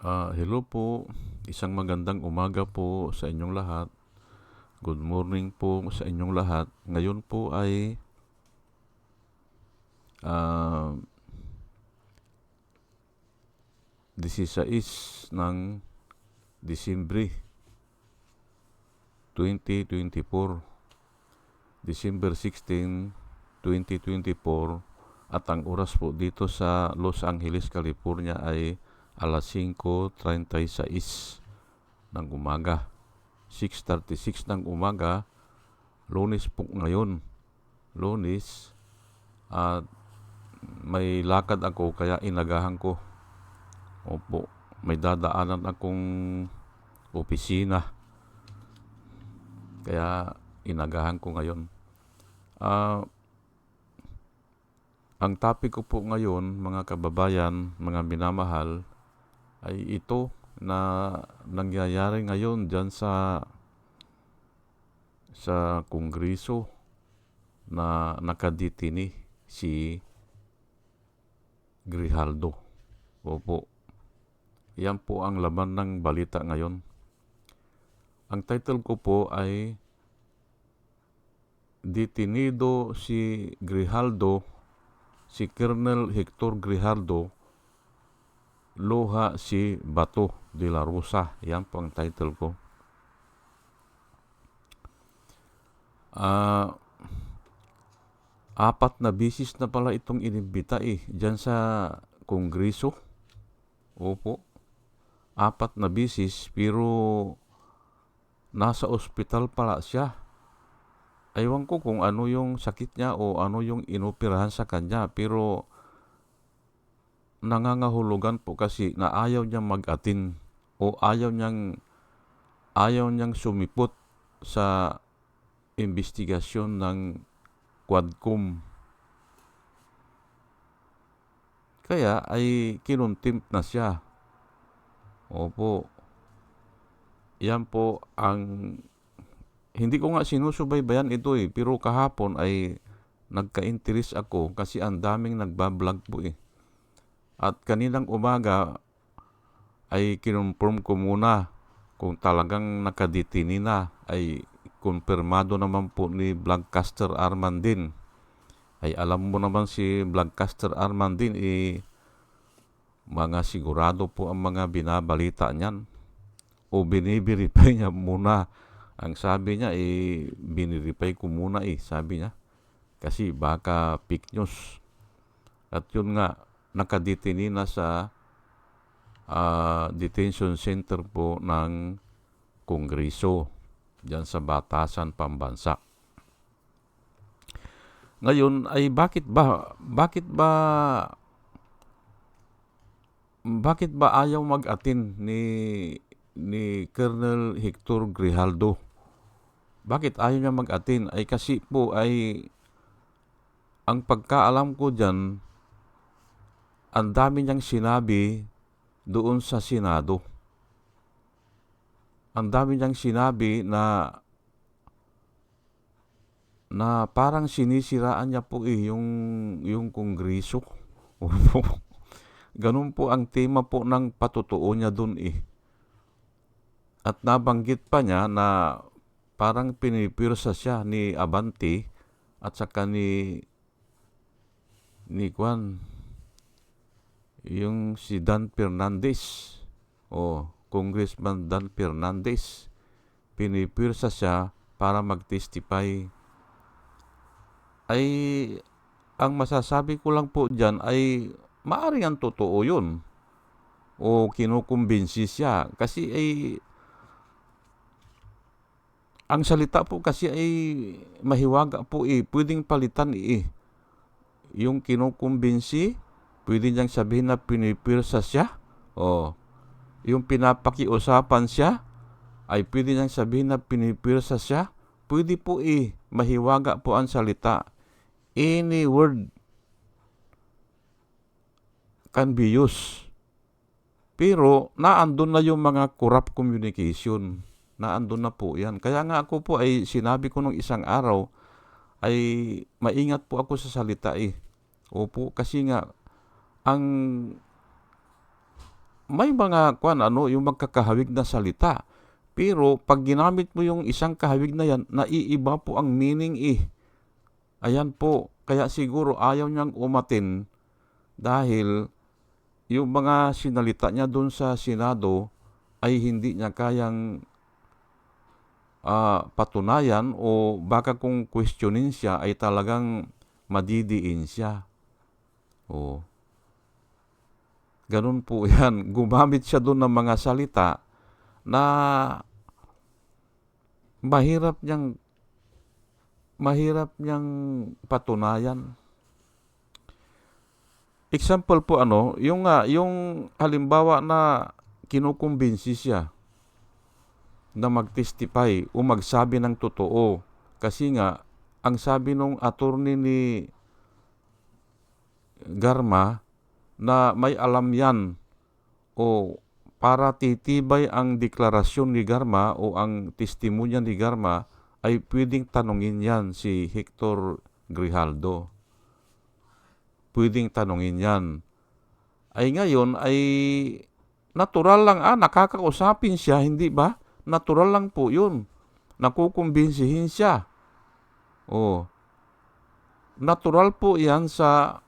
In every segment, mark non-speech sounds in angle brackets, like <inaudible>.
Ah, hello po. Isang magandang umaga po sa inyong lahat. Good morning po sa inyong lahat. Ngayon po ay ah 16 ng Disyembre 2024. December 16, 2024 at ang oras po dito sa Los Angeles, California ay alas 5.36 ng umaga. 6.36 ng umaga, lunes po ngayon. Lunes, at may lakad ako kaya inagahan ko. Opo, may dadaanan akong opisina. Kaya inagahan ko ngayon. Ah, ang topic ko po ngayon, mga kababayan, mga minamahal, ay ito na nangyayari ngayon dyan sa sa kongreso na nakaditini si Grijaldo. Opo. Yan po ang laman ng balita ngayon. Ang title ko po ay Detenido si Grijaldo, si Colonel Hector Grijaldo, Luha si Bato de la Rosa. Yan po ang title ko. Ah, apat na bisis na pala itong inimbita eh, dyan sa kongreso. Opo. Apat na bisis, pero nasa ospital pala siya. Aywan ko kung ano yung sakit niya o ano yung inoperahan sa kanya, pero nangangahulugan po kasi na ayaw niyang mag-atin o ayaw niyang ayaw niyang sumipot sa investigasyon ng Quadcom. Kaya ay kinuntimp na siya. Opo. Yan po ang hindi ko nga sinusubaybayan ito eh, pero kahapon ay nagka-interest ako kasi ang daming nagbablog po eh. At kaninang umaga ay kinonfirm ko muna kung talagang nakaditini na ay kumpirmado naman po ni Vlogcaster Armandin. Ay alam mo naman si Vlogcaster Armandin eh mga sigurado po ang mga binabalita niyan o biniverify <laughs> niya muna. Ang sabi niya eh binirify ko muna eh sabi niya. Kasi baka fake news. At yun nga nakadetini na sa uh, detention center po ng Kongreso diyan sa Batasan Pambansa. Ngayon ay bakit ba bakit ba bakit ba ayaw mag-atin ni ni Colonel Hector Grijaldo? Bakit ayaw niya mag-atin? Ay kasi po ay ang pagkaalam ko diyan ang dami niyang sinabi doon sa Senado. Ang dami niyang sinabi na na parang sinisiraan niya po eh yung yung kongreso. <laughs> Ganun po ang tema po ng patutuo niya doon eh. At nabanggit pa niya na parang pinipirsa siya ni Abanti at saka ni ni Juan yung si Dan Fernandez o Congressman Dan Fernandez pinipirsa siya para mag-testify. Ay ang masasabi ko lang po dyan ay maaring ang totoo yun. O kinukumbinsi siya. Kasi ay ang salita po kasi ay mahiwaga po eh. Pwedeng palitan eh. Yung kinukumbinsi pwede niyang sabihin na pinipirsa siya o yung pinapakiusapan siya ay pwede niyang sabihin na pinipirsa siya pwede po eh mahiwaga po ang salita any word can be used. Pero naandun na yung mga corrupt communication. Naandun na po yan. Kaya nga ako po ay sinabi ko nung isang araw ay maingat po ako sa salita eh. Opo, kasi nga ang may mga kwan ano yung magkakahawig na salita. Pero pag ginamit mo yung isang kahawig na yan, naiiba po ang meaning eh. Ayan po, kaya siguro ayaw niyang umatin dahil yung mga sinalita niya doon sa Senado ay hindi niya kayang uh, patunayan o baka kung questionin siya ay talagang madidiin siya. O, ganun po <laughs> yan. Gumamit siya doon ng mga salita na mahirap niyang mahirap niyang patunayan. Example po ano, yung uh, yung halimbawa na kinukumbinsi siya na magtestify o magsabi ng totoo. Kasi nga, ang sabi nung attorney ni Garma na may alam yan o para titibay ang deklarasyon ni Garma o ang testimonya ni Garma ay pwedeng tanungin yan si Hector Grijaldo. Pwedeng tanungin yan. Ay ngayon ay natural lang ah, nakakausapin siya, hindi ba? Natural lang po yun. Nakukumbinsihin siya. Oh. Natural po yan sa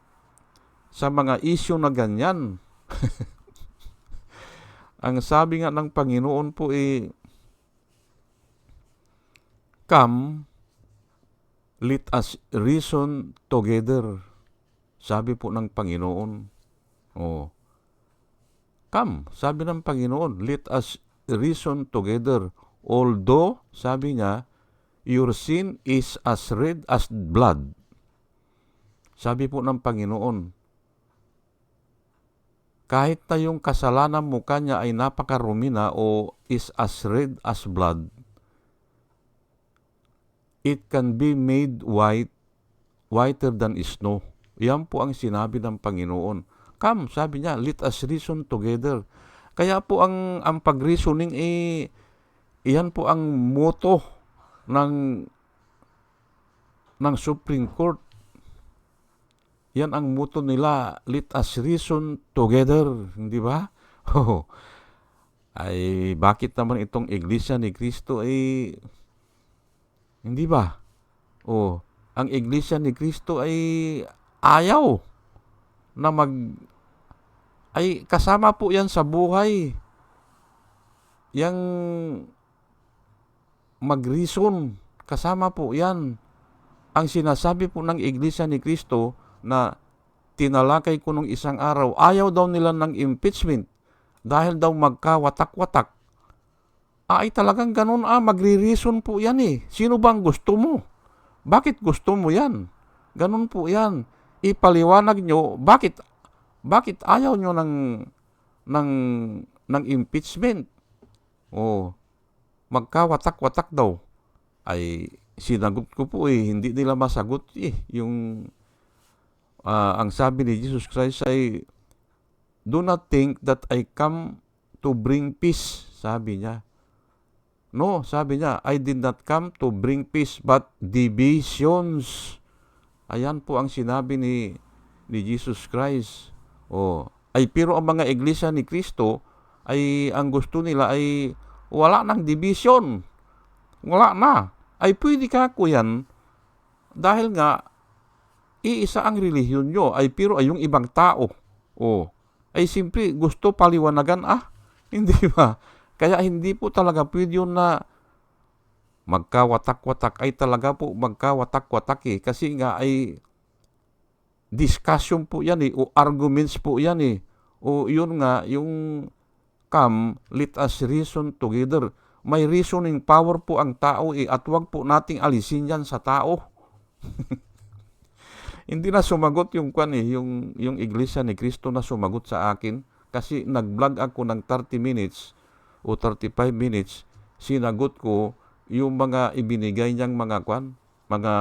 sa mga issue na ganyan. <laughs> Ang sabi nga ng Panginoon po eh, Come, let us reason together. Sabi po ng Panginoon. Oh. Come, sabi ng Panginoon, let us reason together. Although, sabi niya, your sin is as red as blood. Sabi po ng Panginoon, kahit na yung kasalanan mo kanya ay napakarumi na o is as red as blood, it can be made white, whiter than snow. Yan po ang sinabi ng Panginoon. Come, sabi niya, let us reason together. Kaya po ang, ang pag-reasoning, eh, iyan po ang moto ng, ng Supreme Court yan ang muto nila, let us reason together, hindi ba? <laughs> Oh, ay bakit naman itong iglesia ni Kristo ay hindi ba? Oh, ang iglesia ni Kristo ay ayaw na mag ay kasama po yan sa buhay. Yang mag-reason, kasama po yan. Ang sinasabi po ng iglesia ni Kristo, na tinalakay ko nung isang araw, ayaw daw nila ng impeachment dahil daw magkawatak-watak. Ah, ay talagang ganun ah, magre-reason po yan eh. Sino bang gusto mo? Bakit gusto mo yan? Ganun po yan. Ipaliwanag nyo, bakit, bakit ayaw nyo ng, ng, ng impeachment? Oh, magkawatak-watak daw. Ay, sinagot ko po eh, hindi nila masagot eh, yung uh, ang sabi ni Jesus Christ ay, Do not think that I come to bring peace, sabi niya. No, sabi niya, I did not come to bring peace but divisions. Ayan po ang sinabi ni, ni Jesus Christ. Oh, ay pero ang mga iglesia ni Kristo ay ang gusto nila ay wala nang division. Wala na. Ay pwede ka ko yan dahil nga iisa ang relihiyon nyo, ay pero ay yung ibang tao. O, ay simple gusto paliwanagan, ah, <laughs> hindi ba? Kaya hindi po talaga pwede yun na magkawatak-watak ay talaga po magkawatak-watak eh. Kasi nga ay discussion po yan eh, o arguments po yan eh. O yun nga, yung come, let us reason together. May reasoning power po ang tao eh, at wag po nating alisin yan sa tao. <laughs> Hindi na sumagot yung kwan eh, yung, yung iglesia ni Kristo na sumagot sa akin kasi nag-vlog ako ng 30 minutes o 35 minutes, sinagot ko yung mga ibinigay niyang mga kwan, mga,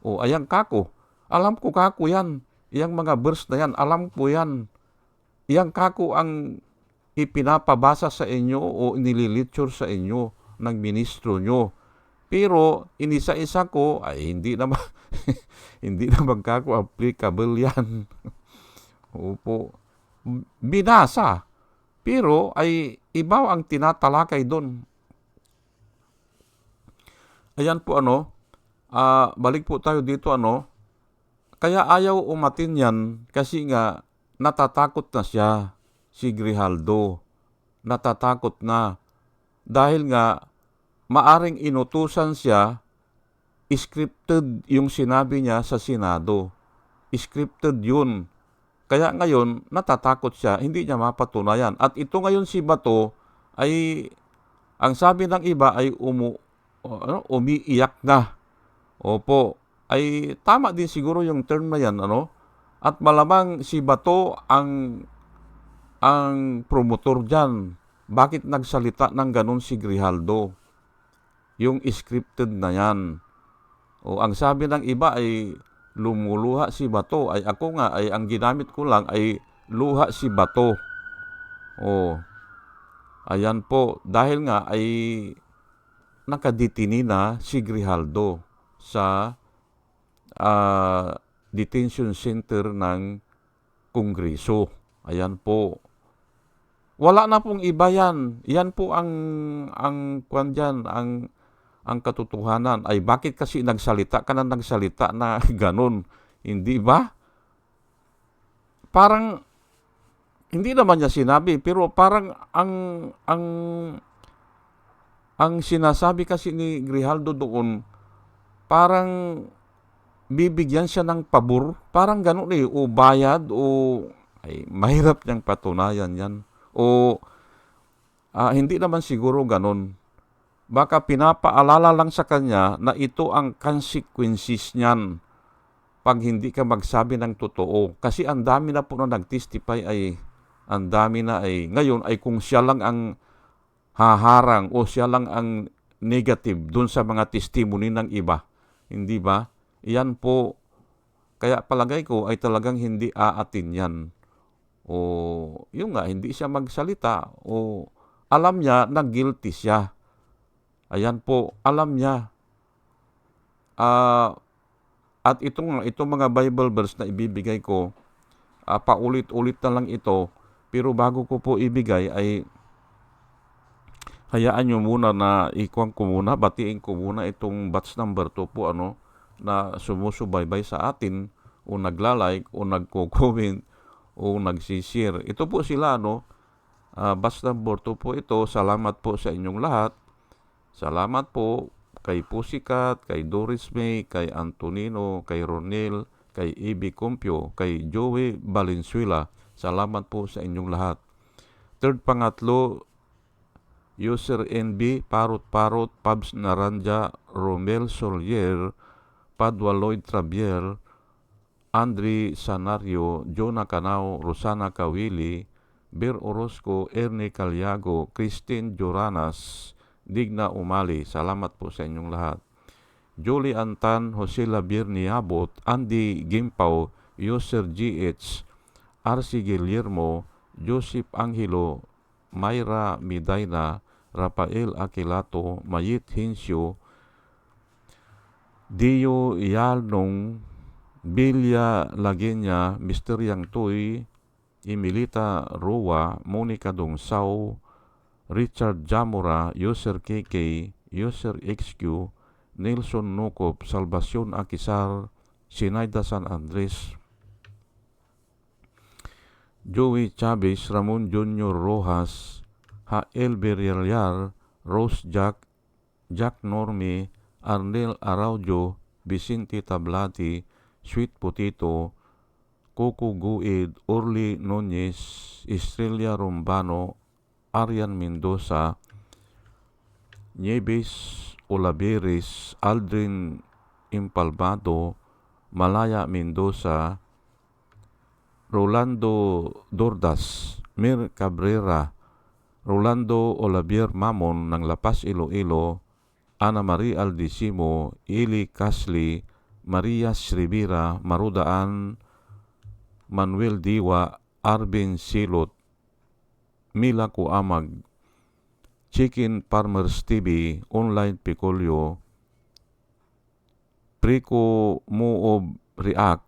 o oh, ayang kako. Alam ko kako yan. Iyang mga verse na yan, alam ko yan. Iyang kako ang ipinapabasa sa inyo o nililitsure sa inyo ng ministro nyo. Pero inisa-isa ko ay hindi naman <laughs> hindi naman kako applicable yan. <laughs> Opo. Binasa. Pero ay ibaw ang tinatalakay doon. Ayan po ano, ah, balik po tayo dito ano, kaya ayaw umatin yan kasi nga natatakot na siya si Grijaldo. Natatakot na. Dahil nga maaring inutusan siya, scripted yung sinabi niya sa Senado. Scripted yun. Kaya ngayon, natatakot siya, hindi niya mapatunayan. At ito ngayon si Bato ay, ang sabi ng iba ay umu, ano, umiiyak na. Opo, ay tama din siguro yung term na yan, ano? At malamang si Bato ang ang promotor diyan. Bakit nagsalita ng ganun si Grijaldo? Yung scripted na yan. O ang sabi ng iba ay lumuluha si Bato. Ay ako nga ay ang ginamit ko lang ay luha si Bato. O ayan po dahil nga ay nakaditini na si Grijaldo sa uh, detention center ng Kongreso. Ayan po. Wala na pong iba yan. Yan po ang ang kwan dyan, ang ang katotohanan ay bakit kasi nagsalita ka na nagsalita na <laughs> ganun, hindi ba? Parang hindi naman niya sinabi pero parang ang ang ang sinasabi kasi ni Grijaldo doon parang bibigyan siya ng pabor, parang ganun eh, o bayad o ay mahirap niyang patunayan yan. O uh, hindi naman siguro ganun. Baka pinapaalala lang sa kanya na ito ang consequences niyan pag hindi ka magsabi ng totoo. Kasi ang dami na po na nag-testify ay ang dami na ay ngayon ay kung siya lang ang haharang o siya lang ang negative dun sa mga testimony ng iba. Hindi ba? Iyan po, kaya palagay ko ay talagang hindi aatin yan o yung nga hindi siya magsalita o alam niya na guilty siya. Ayan po, alam niya. Uh, at itong, itong mga Bible verse na ibibigay ko, uh, paulit-ulit na lang ito, pero bago ko po ibigay ay hayaan nyo muna na ikuang ko muna, batiin ko muna itong batch number 2 po ano, na sumusubaybay sa atin o nagla-like o nagko-comment o nagsishare. Ito po sila, no? Uh, basta Borto po ito. Salamat po sa inyong lahat. Salamat po kay Pusikat, kay Doris May, kay Antonino, kay Ronel, kay Ibi Compio, kay Joey Valenzuela. Salamat po sa inyong lahat. Third pangatlo, User NB, Parot Parot, Pabs Naranja, Romel Solier, Padua Lloyd Trabier, Andre Sanario, Jonah Canao, Rosana Kawili, Bir Orozco, Ernie Calyago, Christine Joranas, Digna Umali. Salamat po sa inyong lahat. Julie Antan, Jose Labir Niabot, Andy Gimpaw, Yoser GH, RC Guillermo, Joseph Angelo, Mayra Midayna, Rafael Aquilato, Mayit Hinsyo, Dio Yalnong, Bilya Lagenya, Mr. Yang Tuy, Emilita Roa, Monica Dongsaw, Richard Jamora, User KK, User XQ, Nelson Nukop, Salvacion Akisar, Sinaida San Andres, Joey Chavez, Ramon Junior Rojas, Hael Berialyar, Rose Jack, Jack Norme, Arnel Araujo, Vicente Tablati, Sweet Potato, Coco Guid, Orly Nunez, Estrella Rombano, Arian Mendoza, Nieves Olaveres, Aldrin Impalbado, Malaya Mendoza, Rolando Dordas, Mir Cabrera, Rolando Olavier Mamon ng Lapas Iloilo, Ana Marie Aldisimo, Ili Casli, Maria Rivera, Marudaan, Manuel Diwa, Arvin Silot, Mila Kuamag, Chicken Farmers TV, Online Picolio, Prico Moob React,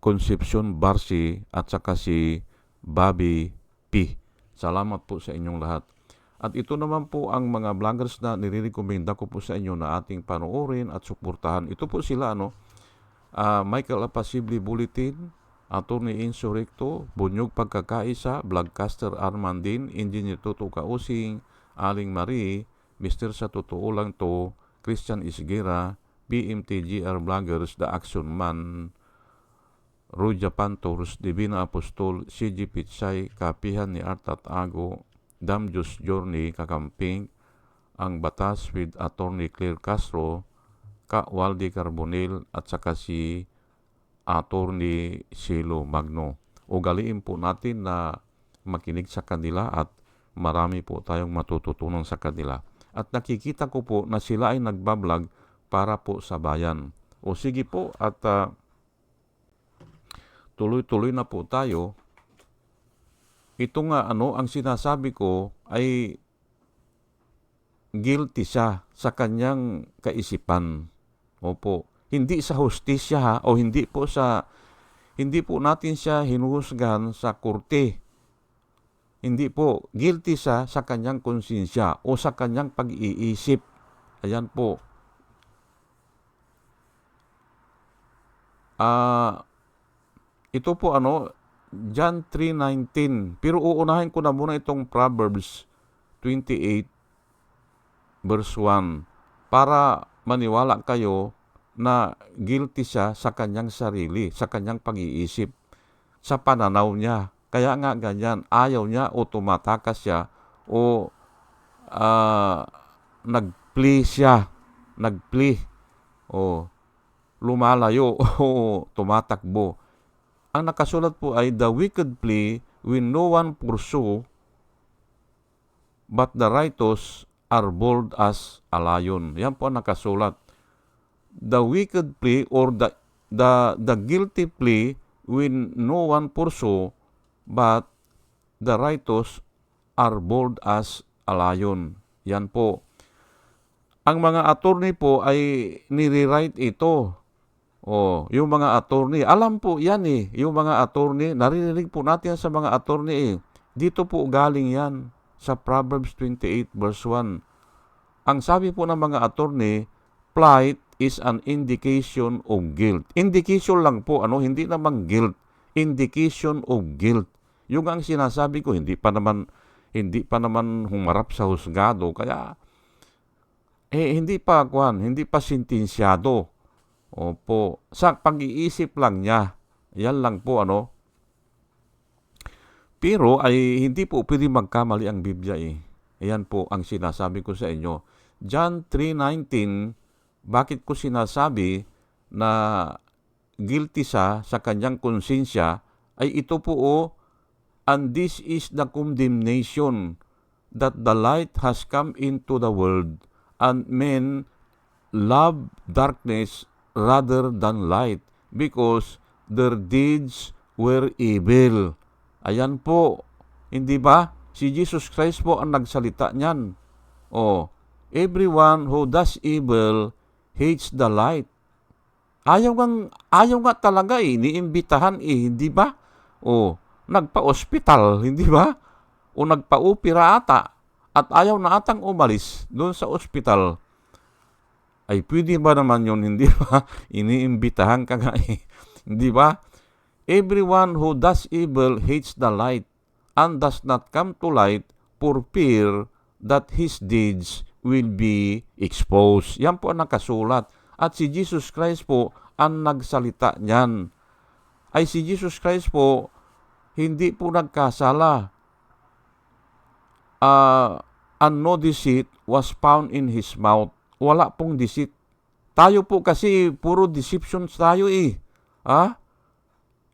Concepcion Barsi at saka si Bobby P. Salamat po sa inyong lahat. At ito naman po ang mga vloggers na nire-recommenda ko po sa inyo na ating panoorin at suportahan. Ito po sila, ano, ah, Michael Apasible Bulletin, Attorney Insurrecto, Bunyog Pagkakaisa, Vlogcaster Armandin, Engineer Toto Kausing, Aling Marie, Mr. Sa Totoo Lang To, Christian Isgera, BMTGR Vloggers, The Action Man, Ruja Pantors, Divina Apostol, CG Pitsay, Kapihan ni Artat Ago, Damjus Journey, Kakamping, Ang Batas with Attorney Claire Castro, Ka Waldi Carbonel, at saka si Attorney Silo Magno. Ugaliin po natin na makinig sa kanila at marami po tayong matututunan sa kanila. At nakikita ko po na sila ay nagbablog para po sa bayan. O sige po at ah, tuloy-tuloy na po tayo. Ito nga ano, ang sinasabi ko ay guilty siya sa kanyang kaisipan. Opo. Hindi sa hustisya ha, o hindi po sa hindi po natin siya hinuhusgahan sa korte. Hindi po. Guilty siya sa kanyang konsensya o sa kanyang pag-iisip. Ayan po. Ah, ito po ano, John 3.19. Pero uunahin ko na muna itong Proverbs 28 verse 1 para maniwala kayo na guilty siya sa kanyang sarili, sa kanyang pag-iisip, sa pananaw niya. Kaya nga ganyan, ayaw niya o tumatakas siya o ah, nag-plea siya, nag-plea o lumalayo <laughs> o tumatakbo. Ang nakasulat po ay, The wicked plea when no one pursue, but the righteous are bold as a lion. Yan po ang nakasulat. The wicked plea or the, the, the guilty plea when no one pursue, but the righteous are bold as a lion. Yan po. Ang mga attorney po ay nire-write ito. Oh, yung mga attorney, alam po yan eh, yung mga attorney, naririnig po natin sa mga attorney eh. Dito po galing yan sa Proverbs 28 verse 1. Ang sabi po ng mga attorney, plight is an indication of guilt. Indication lang po, ano, hindi naman guilt. Indication of guilt. Yung ang sinasabi ko, hindi pa naman hindi pa naman humarap sa husgado, kaya eh hindi pa kwan, hindi pa sintensyado. Opo, sa pag-iisip lang niya. Yan lang po ano. Pero ay hindi po pwede magkamali ang Biblia eh. Ayan po ang sinasabi ko sa inyo. John 3.19, bakit ko sinasabi na guilty siya sa kanyang konsensya ay ito po o and this is the condemnation that the light has come into the world and men love darkness rather than light because their deeds were evil. Ayan po, hindi ba? Si Jesus Christ po ang nagsalita niyan. Oh, everyone who does evil hates the light. Ayaw nga, ayaw nga talaga eh, niimbitahan eh, hindi ba? O, nagpa-ospital, hindi ba? O nagpa-opera ata, at ayaw na atang umalis doon sa ospital. Ay, pwede ba naman yun, hindi ba? <laughs> Iniimbitahan ka nga eh, hindi ba? Everyone who does evil hates the light and does not come to light for fear that his deeds will be exposed. Yan po ang nakasulat. At si Jesus Christ po ang nagsalita niyan. Ay si Jesus Christ po hindi po nagkasala. Uh, and no deceit was found in his mouth. Wala pong deceit. Tayo po kasi puro deceptions tayo eh. Ha?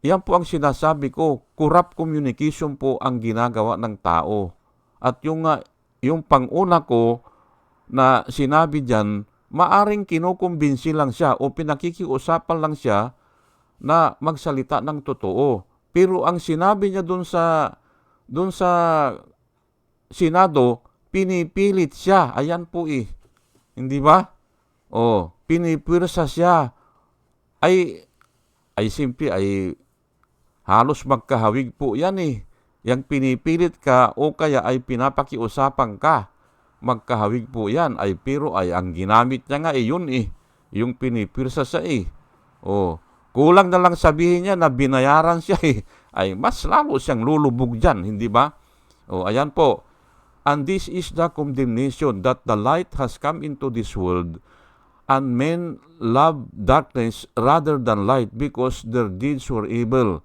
Yan po ang sinasabi ko. Corrupt communication po ang ginagawa ng tao. At yung, uh, yung panguna ko na sinabi diyan, maaring kinukumbinsi lang siya o pinakikiusapan lang siya na magsalita ng totoo. Pero ang sinabi niya doon sa doon sa Senado, pinipilit siya. Ayan po eh. Hindi ba? Oh, pinipirsa siya. Ay ay simple ay halos magkahawig po yan eh. yang pinipilit ka o kaya ay pinapakiusapan ka, magkahawig po yan. Ay pero ay ang ginamit niya nga eh, eh. Yung pinipirsa sa eh. O, kulang na lang sabihin niya na binayaran siya eh. Ay mas lalo siyang lulubog dyan, hindi ba? O, ayan po. And this is the condemnation that the light has come into this world and men love darkness rather than light because their deeds were evil.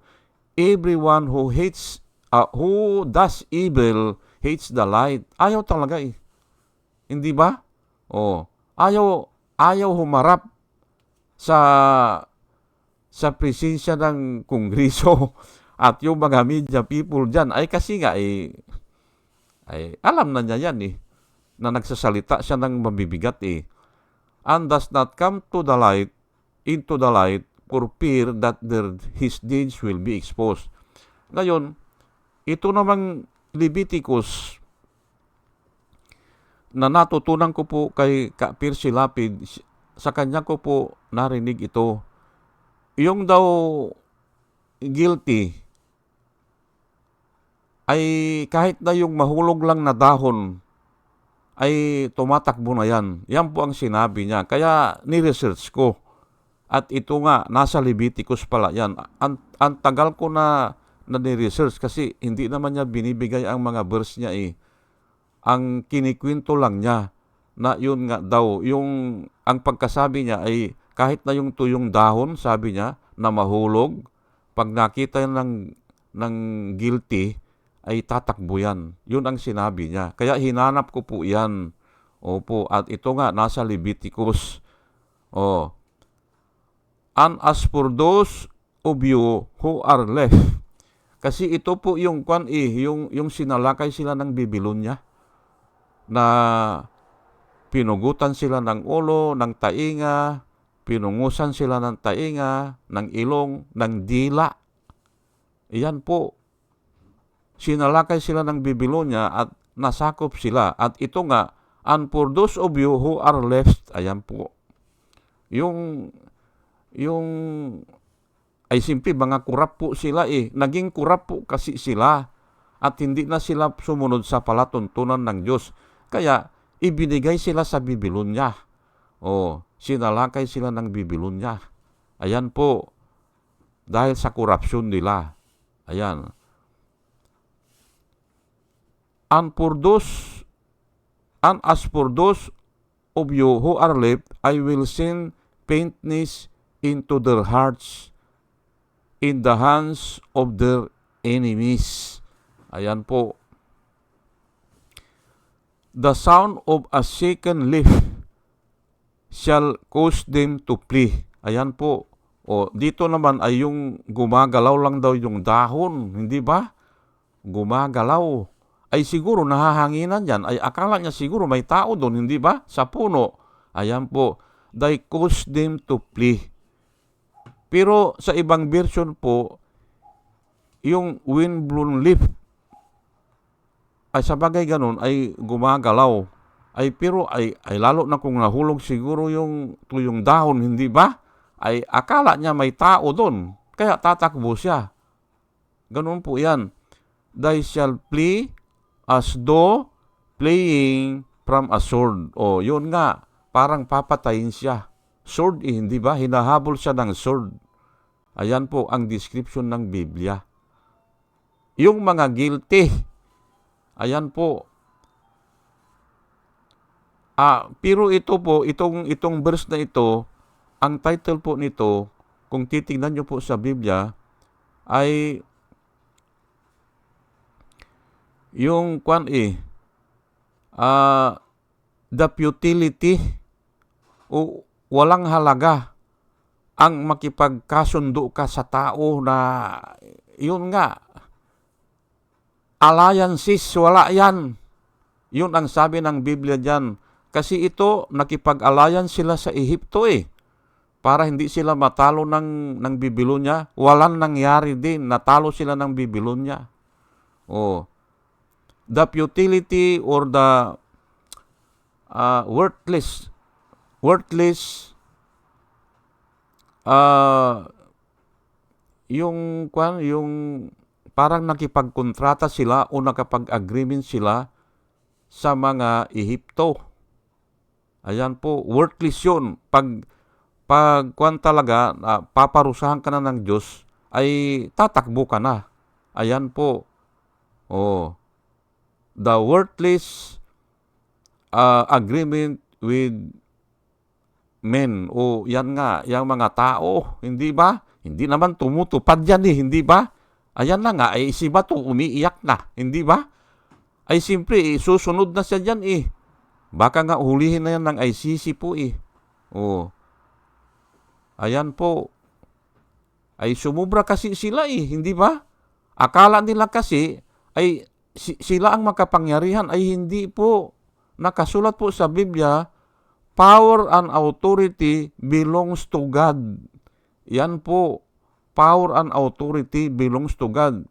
Everyone who hates uh, who does evil hates the light. Ayaw talaga eh. Hindi ba? Oh, ayaw ayaw humarap sa sa presensya ng kongreso <laughs> at yung mga media people diyan ay kasi nga eh, ay alam na niya yan eh na nagsasalita siya ng mabibigat eh and does not come to the light into the light for fear that their, his deeds will be exposed. Ngayon, ito namang Leviticus na natutunan ko po kay Kapir Silapid, sa kanya ko po narinig ito. Yung daw guilty ay kahit na yung mahulog lang na dahon ay tumatakbo na yan. Yan po ang sinabi niya. Kaya ni-research ko. At ito nga, nasa Leviticus pala yan. Ang, ang tagal ko na, na ni-research kasi hindi naman niya binibigay ang mga verse niya eh. Ang kinikwento lang niya na yun nga daw, yung ang pagkasabi niya ay kahit na yung tuyong dahon, sabi niya, na mahulog, pag nakita ng, ng guilty, ay tatakbo yan. Yun ang sinabi niya. Kaya hinanap ko po yan. Opo, at ito nga, nasa Leviticus. Oh. And as for those of you who are left, kasi ito po yung kwan eh, yung, yung sinalakay sila ng Bibilonya na pinugutan sila ng ulo, ng tainga, pinungusan sila ng tainga, ng ilong, ng dila. Iyan po, sinalakay sila ng Babylonia at nasakop sila. At ito nga, and for those of you who are left, ayan po, yung, yung, ay simple, mga kurap po sila eh. Naging kurap po kasi sila at hindi na sila sumunod sa palatuntunan ng Diyos. Kaya, ibinigay sila sa Babylonia. O, sinalakay sila ng Babylonia. Ayan po, dahil sa korupsyon nila. Ayan. For those, and as of you who are left, I will send faintness into their hearts in the hands of their enemies. Ayan po. The sound of a shaken leaf shall cause them to flee. Ayan po. O, dito naman ay yung gumagalaw lang daw yung dahon, hindi ba? Gumagalaw ay siguro nahahanginan yan, ay akala niya siguro may tao doon, hindi ba? Sa puno. Ayan po, they cause them to flee. Pero sa ibang version po, yung wind-blown leaf, ay sa bagay ganun, ay gumagalaw. Ay pero ay, ay lalo na kung nahulog siguro yung tuyong dahon, hindi ba? Ay akala niya may tao doon, kaya tatakbo siya. Ganun po yan. They shall flee as though playing from a sword. O, yun nga, parang papatayin siya. Sword eh, hindi ba? Hinahabol siya ng sword. Ayan po ang description ng Biblia. Yung mga guilty, ayan po. Ah, pero ito po, itong, itong verse na ito, ang title po nito, kung titingnan nyo po sa Biblia, ay yung kwan eh, uh, the futility o walang halaga ang makipagkasundo ka sa tao na yun nga alliances wala yan. Yun ang sabi ng Biblia diyan kasi ito nakipag-alliance sila sa Ehipto eh. Para hindi sila matalo ng ng Babylonia. Walang nangyari din. Natalo sila ng Babylonia. Oh. The futility or the uh, worthless worthless uh, yung kwan yung parang nakipagkontrata sila o nakapag-agreement sila sa mga Ehipto. Ayan po, worthless yun. Pag, pag kwan talaga, uh, paparusahan ka na ng Diyos, ay tatakbo ka na. Ayan po. Oh, the worthless uh, agreement with men. O yan nga, yung mga tao, hindi ba? Hindi naman tumutupad yan eh, hindi ba? Ayan na nga, ay si Bato umiiyak na, hindi ba? Ay simpre, eh, susunod na siya dyan eh. Baka nga hulihin na yan ng ICC po eh. O, ayan po. Ay sumubra kasi sila eh, hindi ba? Akala nila kasi ay si, sila ang makapangyarihan ay hindi po nakasulat po sa Biblia power and authority belongs to God. Yan po, power and authority belongs to God.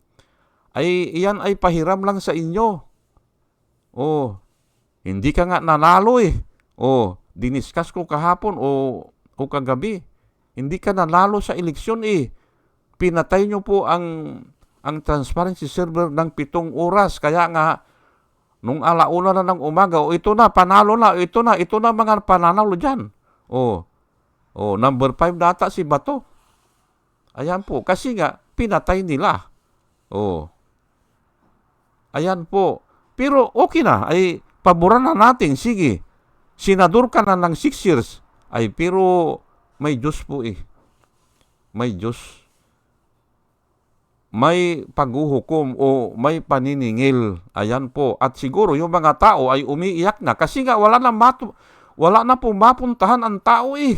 Ay, yan ay pahiram lang sa inyo. Oh, hindi ka nga nanalo eh. Oh, diniskas ko kahapon o, o kagabi. Hindi ka nanalo sa eleksyon eh. Pinatay nyo po ang ang transparency server ng pitong oras. Kaya nga, nung alauna na ng umaga, o ito na, panalo na, ito na, ito na mga pananalo dyan. O, o number 5 data si Bato. Ayan po, kasi nga, pinatay nila. O, ayan po. Pero okay na, ay paboran na natin, sige. Senador ka na ng 6 years. Ay, pero may Diyos po eh. May Diyos may paghuhukom o may paniningil. Ayan po. At siguro yung mga tao ay umiiyak na kasi nga wala na matu wala na po mapuntahan ang tao eh.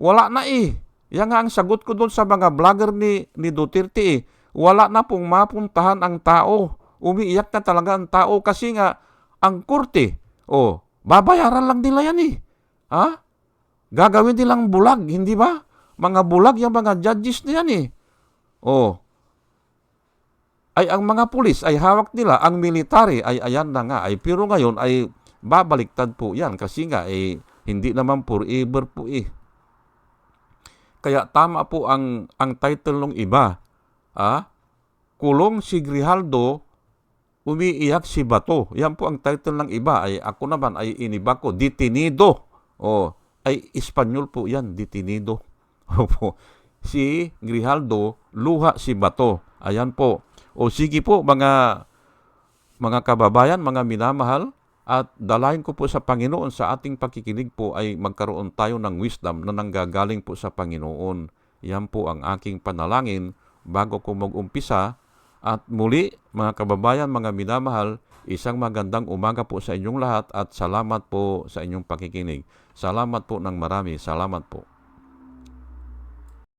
Wala na eh. Yan nga ang sagot ko doon sa mga vlogger ni, ni Duterte eh. Wala na pong mapuntahan ang tao. Umiiyak na talaga ang tao kasi nga ang korte, oh, babayaran lang nila yan eh. Ha? Gagawin nilang bulag, hindi ba? Mga bulag yung mga judges na yan eh. Oh, ay ang mga pulis ay hawak nila, ang military ay ayan na nga, ay pero ngayon ay babaliktad po yan kasi nga eh, hindi naman forever po eh. Kaya tama po ang, ang title ng iba. Ah? Kulong si Grijaldo, umiiyak si Bato. Yan po ang title ng iba. Ay ako naman ay iniba ko, detenido. O, ay Espanyol po yan, detenido. <laughs> Opo. si Grijaldo, luha si Bato. Ayan po. O sige po mga mga kababayan, mga minamahal, at dalayan ko po sa Panginoon sa ating pakikinig po ay magkaroon tayo ng wisdom na nanggagaling po sa Panginoon. Yan po ang aking panalangin bago ko mag-umpisa. At muli, mga kababayan, mga minamahal, isang magandang umaga po sa inyong lahat at salamat po sa inyong pakikinig. Salamat po ng marami. Salamat po.